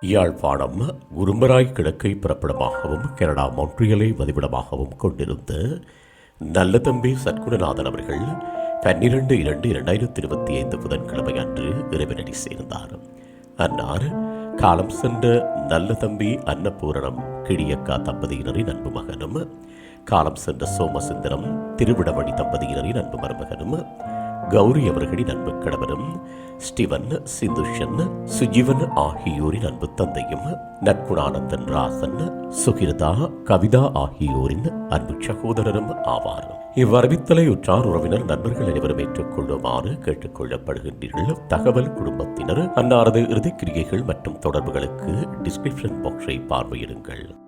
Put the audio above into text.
Yazhpanam குரும்பராய் கிழக்கை பிறப்பிடமாகவும் Canada மொன்றியலை வதிவிடமாகவும் கொண்டிருந்த நல்ல தம்பி சத்குணநாதன் அவர்கள் பன்னிரண்டு இரண்டு இரண்டாயிரத்தி இருபத்தி ஐந்து புதன்கிழமை அன்று இறைவனடி சேர்ந்தார். அன்னார் காலம் சென்ற நல்ல தம்பி அன்னபூரணம் கிழியக்கா தம்பதியினரின் அன்பு மகனும் காலம் சென்ற சோமசுந்தரம் திருவிடமணி தம்பதியினரின் அன்பு மருமகனும் கௌரி அவர்களின் அன்பு கணவரும் ஸ்டிவன் சிந்துஷன் சுஜீவன் ஆகியோரின் அன்பு தந்தையும் நற்குணானந்தன் ராசன் சுகிர்தா கவிதா ஆகியோரின் அன்பு சகோதரரும் ஆவார். இவ்வறிவித்தலை உற்றார் உறவினர் நண்பர்கள் அனைவரும் ஏற்றுக்கொள்ளுமாறு கேட்டுக்கொள்ளப்படுகின்றீர்கள். தகவல் குடும்பத்தினர் அன்னாரது இறுதிக்கிரியைகள் மற்றும் தொடர்புகளுக்கு டிஸ்கிரிப்ஷன் பாக்ஸை பார்வையிடுங்கள்.